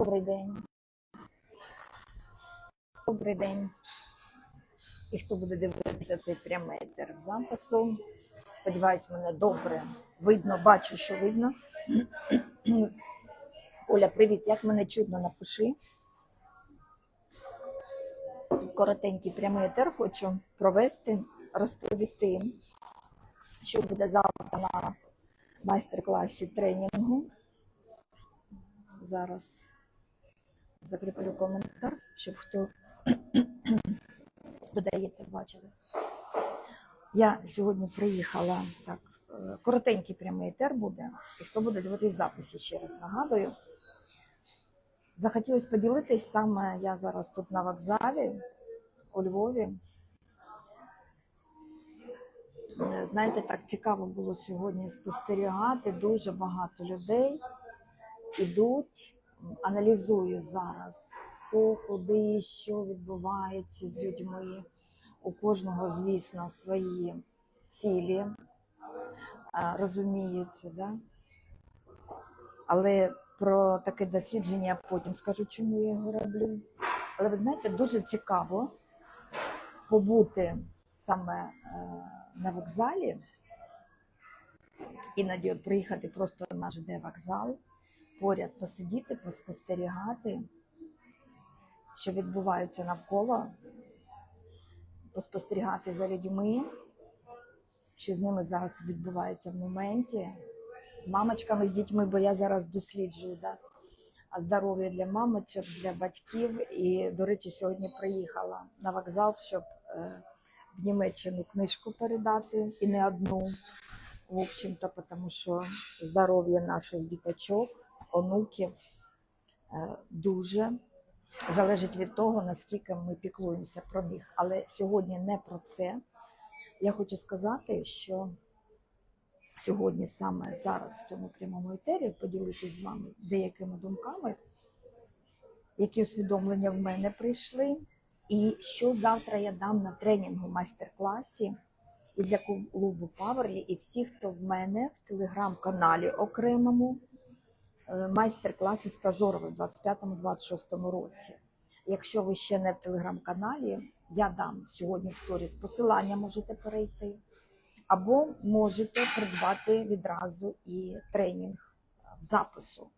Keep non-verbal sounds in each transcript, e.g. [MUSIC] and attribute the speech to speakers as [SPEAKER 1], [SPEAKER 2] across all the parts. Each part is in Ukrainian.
[SPEAKER 1] Добрий день. Добрий день. І хто буде дивитися цей прямий етер в запису? Сподіваюсь, мене добре видно, бачу, що видно. [CLEARS THROAT] Оля, привіт, як мене чутно, напиши. Коротенький прямий етер хочу провести, розповісти, що буде завтра на майстер-класі тренінгу. Зараз закріплю коментар, щоб хто [COUGHS] подається, бачили. Я сьогодні приїхала так. е, Коротенький прямий етер буде, і хто буде дивитись записи, ще раз нагадую. Захотілося поділитись саме я зараз тут на вокзалі у Львові. Знаєте, так цікаво було сьогодні спостерігати. Дуже багато людей ідуть, аналізую зараз, хто, куди, що відбувається з людьми. У кожного, звісно, свої цілі, а, розуміються, да? але про таке дослідження я потім скажу, чому я його роблю. Але ви знаєте, дуже цікаво побути саме е, на вокзалі, іноді от приїхати просто на ЖД вокзал, поряд посидіти, поспостерігати, що відбувається навколо, поспостерігати за людьми, що з ними зараз відбувається в моменті, з мамочками, з дітьми, бо я зараз досліджую да? а здоров'я для мамочок, для батьків. І, до речі, сьогодні приїхала на вокзал, щоб е, в Німеччину книжку передати і не одну. В общем-то, тому що здоров'я наших діточок, онуків е, дуже залежить від того, наскільки ми піклуємося про них. Але сьогодні не про це. Я хочу сказати, що сьогодні, саме зараз, в цьому прямому етері, поділитись з вами деякими думками, які усвідомлення в мене прийшли, і що завтра я дам на тренінгу майстер-класі і для клубу Паверлі, і всі, хто в мене в телеграм-каналі окремому майстер-класи з Прозоровою в 25-26 році. Якщо ви ще не в телеграм-каналі, я дам сьогодні в сторіс посилання, можете перейти, або можете придбати відразу і тренінг в запису,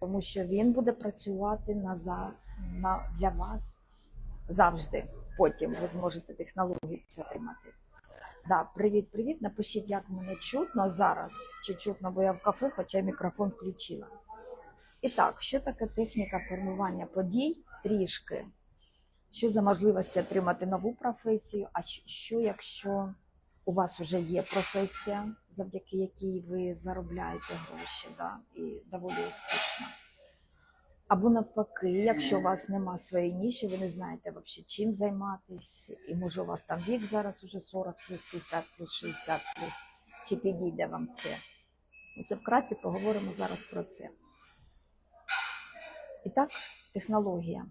[SPEAKER 1] тому що він буде працювати на, за, на, для вас завжди. Потім ви зможете технологію отримати. Да, привіт, привіт. Напишіть, як мене чутно зараз. Чи чутно, бо я в кафе, хоча мікрофон включила. І так, що таке техніка формування подій? Трішки. Що за можливості отримати нову професію? А що, якщо у вас вже є професія, завдяки якій ви заробляєте гроші, да, і доволі успішно? Або навпаки, якщо у вас нема своєї ніші, ви не знаєте взагалі, чим займатися, і може у вас там вік зараз уже 40 плюс 50 плюс 60 плюс, чи підійде вам це? Оце вкратце поговоримо зараз про це. І так, технологія.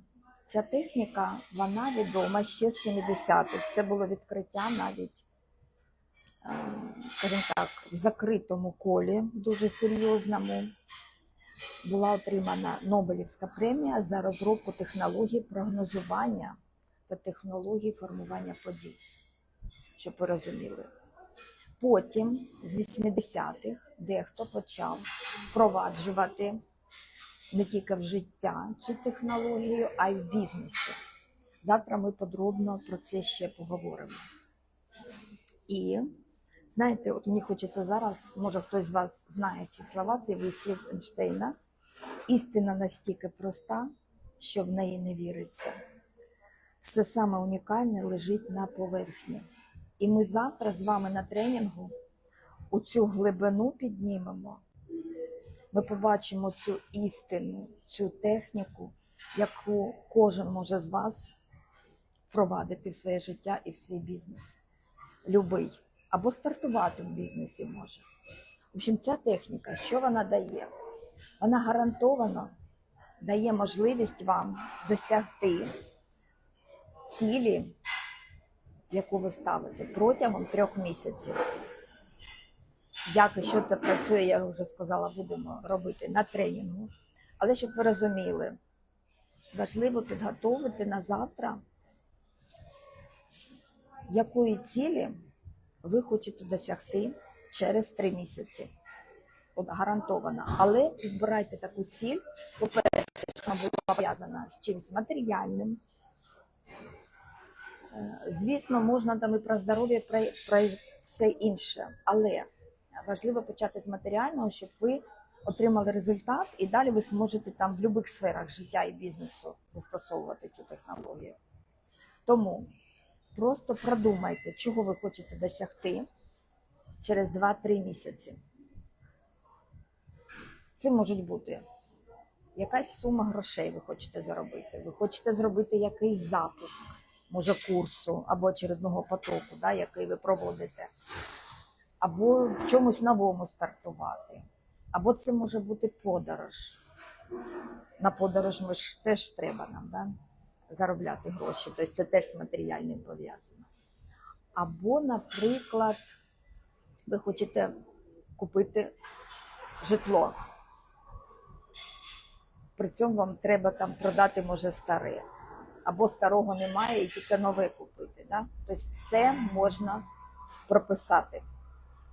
[SPEAKER 1] Ця техніка, вона відома ще з 70-х. Це було відкриття навіть, е, скажімо так, в закритому колі, дуже серйозному. Була отримана Нобелівська премія за розробку технологій прогнозування та технологій формування подій, щоб ви розуміли. Потім, з 80-х, дехто почав впроваджувати не тільки в життя цю технологію, а й в бізнесі. Завтра ми подробно про це ще поговоримо. І знаєте, от мені хочеться зараз, може хтось з вас знає ці слова, цей вислів Ейнштейна. Істина настільки проста, що в неї не віриться. Все саме унікальне лежить на поверхні. І ми завтра з вами на тренінгу у цю глибину піднімемо. Ми побачимо цю істину, цю техніку, яку кожен може з вас впровадити в своє життя і в свій бізнес. Любий. Або стартувати в бізнесі може. В общем, ця техніка, що вона дає? Вона гарантовано дає можливість вам досягти цілі, яку ви ставите протягом трьох місяців. Як і що це працює, я вже сказала, будемо робити на тренінгу. Але щоб ви розуміли, важливо підготовити на завтра, якої цілі ви хочете досягти через три місяці. От гарантовано. Але підбирайте таку ціль, по-перше, вона була пов'язана з чимось матеріальним. Е, Звісно, можна там і про здоров'я, про, про все інше, але важливо почати з матеріального, щоб ви отримали результат, і далі ви зможете там в будь-яких сферах життя і бізнесу застосовувати цю технологію. Тому просто продумайте, чого ви хочете досягти через 2-3 місяці. Це можуть бути якась сума грошей ви хочете заробити. Ви хочете зробити якийсь запуск, може курсу або очередного потоку, да, який ви проводите, або в чомусь новому стартувати. Або це може бути подорож. На подорож ми ж теж треба нам да, заробляти гроші, тобто це теж з матеріальним пов'язано. Або, наприклад, ви хочете купити житло. При цьому вам треба там продати, може, старе. Або старого немає і тільки нове купити. Да? Тобто все можна прописати.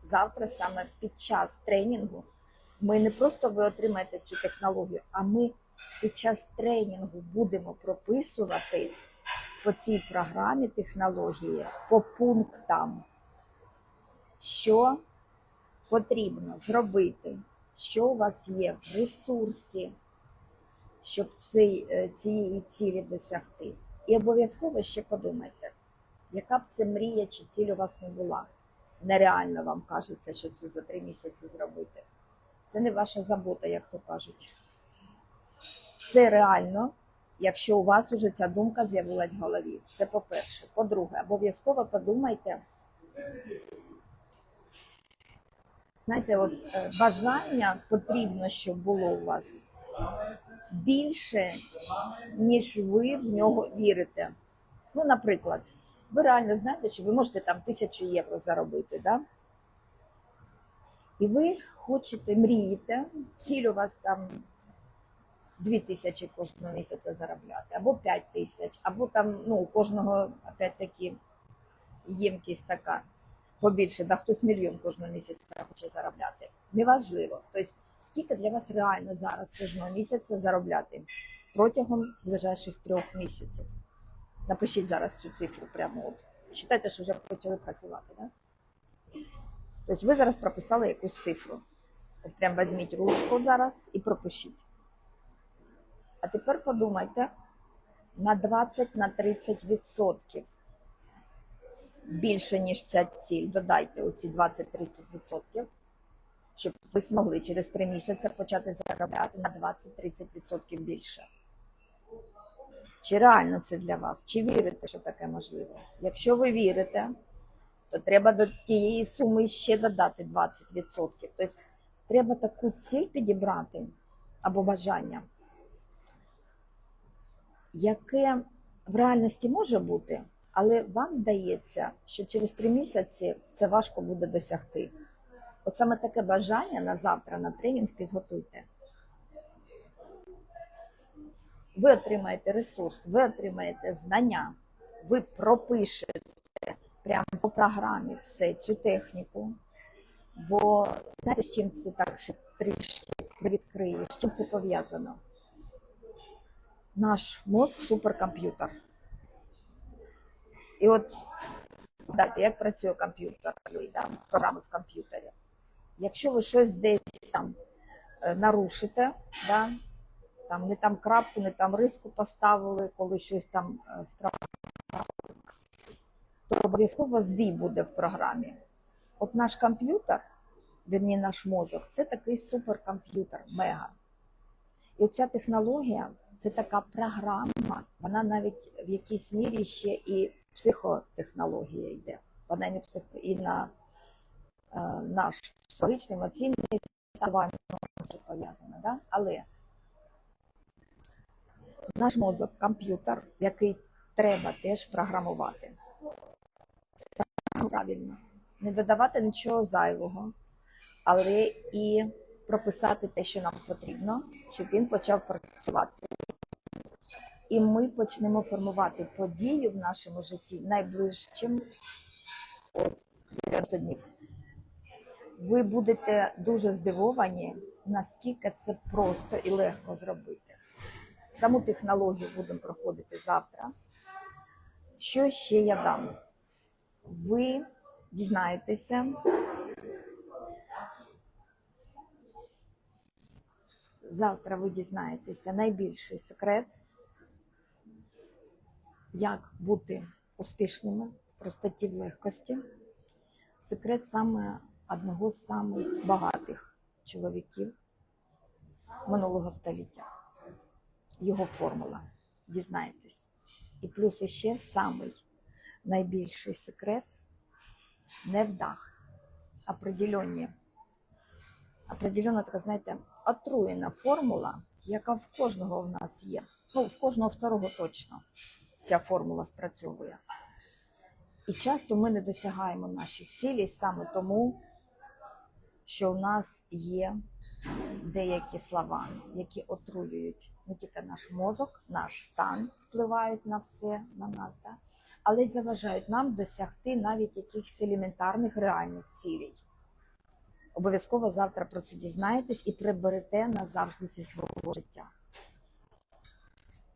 [SPEAKER 1] Завтра, саме під час тренінгу, ми не просто ви отримаєте цю технологію, а ми під час тренінгу будемо прописувати по цій програмі технології по пунктам, що потрібно зробити, що у вас є в ресурсі, щоб е, цієї цілі досягти. І обов'язково ще подумайте, яка б це мрія чи ціль у вас не була. Нереально вам кажеться, що це за три місяці зробити. Це не ваша забота, як то кажуть. Це реально, якщо у вас уже ця думка з'явилась в голові. Це по-перше. По-друге, обов'язково подумайте. Знаєте, от е, бажання потрібно, щоб було у вас більше, ніж ви в нього вірите. Ну, наприклад, ви реально знаєте, що ви можете там тисячу євро заробити, да? І ви хочете, мрієте, ціль у вас там 2 тисячі кожного місяця заробляти, або 5 тисяч, або там ну, кожного опять-таки ємкість така побільше, да, хтось мільйон кожного місяця хоче заробляти. Неважливо. Тобто, скільки для вас реально зараз кожного місяця заробляти протягом ближайших трьох місяців. Напишіть зараз цю цифру прямо от. Считайте, що вже почали працювати, да? Тобто ви зараз прописали якусь цифру. От прям візьміть ручку зараз і пропишіть. А тепер подумайте на 20 на 30 відсотків більше, ніж ця ціль. Додайте оці 20-30 відсотків, щоб ви змогли через 3 місяці почати заробляти на 20-30 відсотків більше. Чи реально це для вас? Чи вірите, що таке можливо? Якщо ви вірите, то треба до тієї суми ще додати 20%. Тобто треба таку ціль підібрати або бажання, яке в реальності може бути, але вам здається, що через три місяці це важко буде досягти. От саме таке бажання на завтра на тренінг підготуйте. Ви отримаєте ресурс, ви отримаєте знання, ви пропишете прямо по програмі все цю техніку. Бо знаєте, з чим це так ще трішки привідкрию, з чим це пов'язано? Наш мозк суперкомп'ютер. І от знаєте, як працює комп'ютер, програми в комп'ютері. Якщо ви щось десь там е, нарушите, да, там не там крапку, не там риску поставили, коли щось там е, вправо, то обов'язково збій буде в програмі. От наш комп'ютер, вірні наш мозок, це такий суперкомп'ютер, мега. І оця технологія це така програма, вона навіть в якійсь мірі ще і психотехнологія йде. Вона не псих... і на е, наш психологічний, емоційний стан це пов'язано. Да? Але наш мозок комп'ютер, який треба теж програмувати. Правильно, не додавати нічого зайвого, але і прописати те, що нам потрібно, щоб він почав працювати. І ми почнемо формувати подію в нашому житті найближчим от 90 днів. Ви будете дуже здивовані, наскільки це просто і легко зробити. Саму технологію будемо проходити завтра. Що ще я дам? Ви дізнаєтеся. Завтра ви дізнаєтеся найбільший секрет, як бути успішними в простоті в легкості. Секрет саме одного з самих багатих чоловіків минулого століття. Його формула. Дізнаєтесь. І плюс іще самий найбільший секрет не в дах, а определенні. Определенна така, знаєте, отруєна формула, яка в кожного в нас є. Ну, в кожного второго точно ця формула спрацьовує. І часто ми не досягаємо наших цілей саме тому, що у нас є деякі слова, які отруюють не тільки наш мозок, наш стан впливають на все на нас, да? але й заважають нам досягти навіть якихось елементарних реальних цілей. Обов'язково завтра про це дізнаєтесь і приберете назавжди зі свого життя.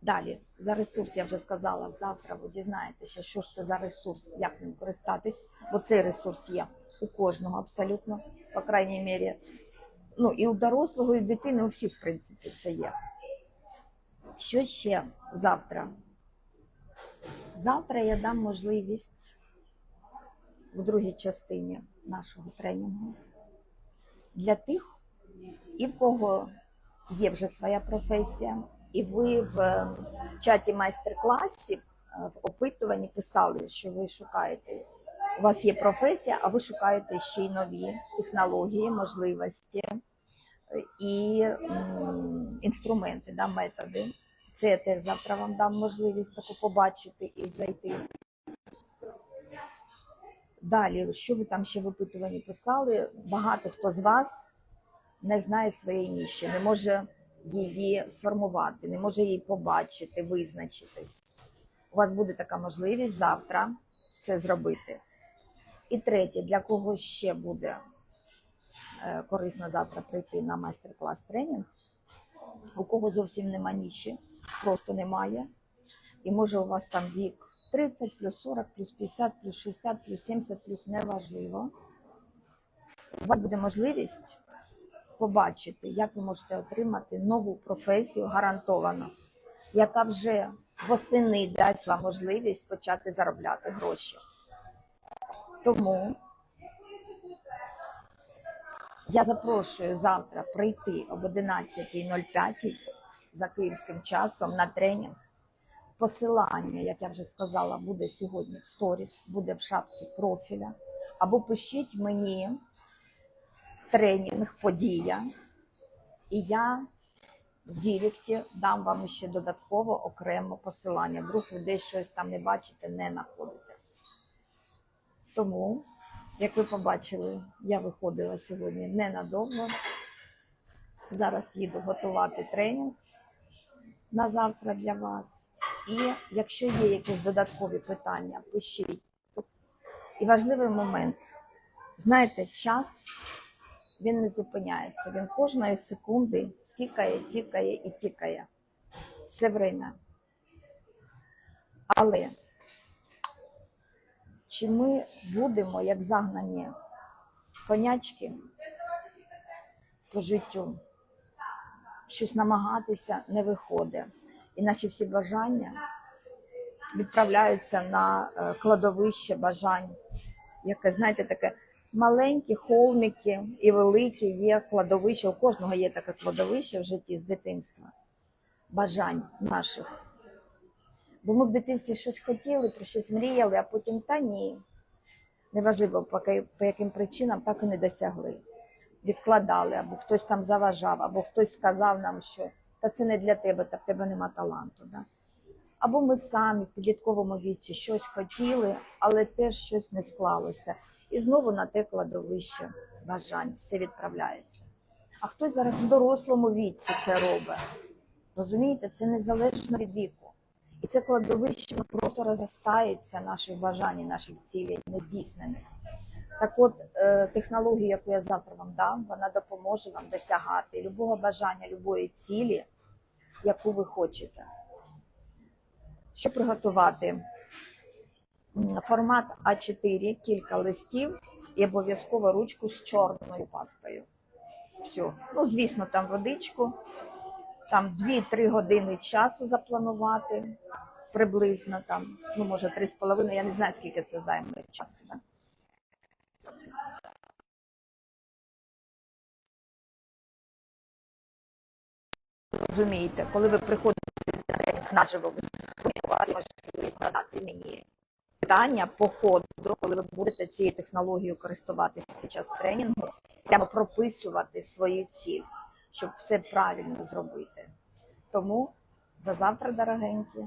[SPEAKER 1] Далі, за ресурс я вже сказала, завтра ви дізнаєтеся, що ж це за ресурс, як ним користатись, бо цей ресурс є у кожного абсолютно, по крайній мірі. Ну і у дорослого, і у дитини, у всіх, в принципі, це є. Що ще завтра? Завтра я дам можливість в другій частині нашого тренінгу для тих, і в кого є вже своя професія, і ви в е, чаті майстер-класів е, в опитуванні писали, що ви шукаєте. У вас є професія, а ви шукаєте ще й нові технології, можливості е, і інструменти, да, методи. Це я теж завтра вам дам можливість таку побачити і зайти. Далі, що ви там ще в опитуванні писали? Багато хто з вас не знає своєї ніші, не може її сформувати, не може її побачити, визначитись. У вас буде така можливість завтра це зробити. І третє, для кого ще буде е, корисно завтра прийти на майстер-клас тренінг, у кого зовсім нема ніші, просто немає. І може у вас там вік 30, плюс 40, плюс 50, плюс 60, плюс 70, плюс неважливо. У вас буде можливість побачити, як ви можете отримати нову професію гарантовано, яка вже восени дасть вам можливість почати заробляти гроші. Тому я запрошую завтра прийти об 11.05 за київським часом на тренінг. Посилання, як я вже сказала, буде сьогодні в сторіс, буде в шапці профіля. Або пишіть мені тренінг, подія, і я в Діректі дам вам ще додатково окремо посилання. Вдруг ви десь щось там не бачите, не знаходите. Тому, як ви побачили, я виходила сьогодні ненадовго. Зараз їду готувати тренінг на завтра для вас. І якщо є якісь додаткові питання, пишіть. І важливий момент. Знаєте, час він не зупиняється. Він кожної секунди тікає, тікає і тікає. Все время. Але чи ми будемо, як загнані конячки по життю, щось намагатися не виходить. І наші всі бажання відправляються на е, кладовище бажань, яке, знаєте, таке маленькі холмики і великі є кладовище. У кожного є таке кладовище в житті з дитинства, бажань наших. Бо ми в дитинстві щось хотіли, про щось мріяли, а потім та ні. Неважливо, по яким причинам так і не досягли. Відкладали, або хтось там заважав, або хтось сказав нам, що та це не для тебе, та в тебе нема таланту. Да? Або ми самі в підлітковому віці щось хотіли, але теж щось не склалося. І знову на те кладовище бажань все відправляється. а хтось зараз в дорослому віці це робить. Розумієте, це незалежно від віку. І це кладовище просто розростається наших бажань, наших цілей нездійснених. Так от, е, технологія, яку я завтра вам дам, вона допоможе вам досягати любого бажання, любої цілі, яку ви хочете. Щоб приготувати формат А4, кілька листів і обов'язково ручку з чорною пастою. Все. Ну, звісно, там водичку, там 2-3 години часу запланувати приблизно там, ну може 3,5, я не знаю, скільки це займе часу. Да? Розумієте, коли ви приходите на тренінг наживо, у вас є можливість задати мені питання по ходу, коли ви будете цією технологією користуватися під час тренінгу, прямо прописувати свою ціль, щоб все правильно зробити. Тому до завтра, дорогенькі.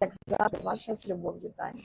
[SPEAKER 1] Як завжди, ваша з любов'ю, Таня.